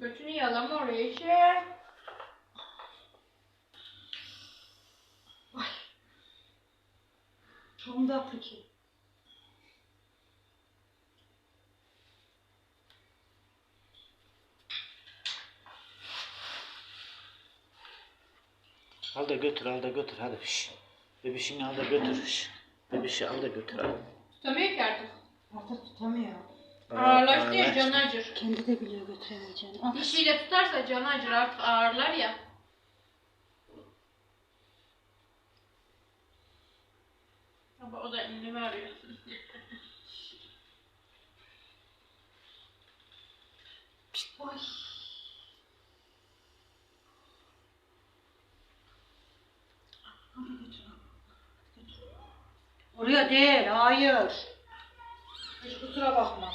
Götünü yalama oraya şey. Çok tatlı ki. Al da götür al da götür hadi. Şş. Bebişini al da götür. Şş. Bebişi al da götür al. Tutamıyor ki artık. Artık tutamıyor. Ağırlaştı ya Ağırlaştı. canı acır. Kendi de biliyor götüremeyeceğini. Ah, Dişiyle tutarsa canı acır artık ağırlar ya. Ama o da ünlü arıyor. Ay. Oraya değil, hayır. Hiç kusura bakma.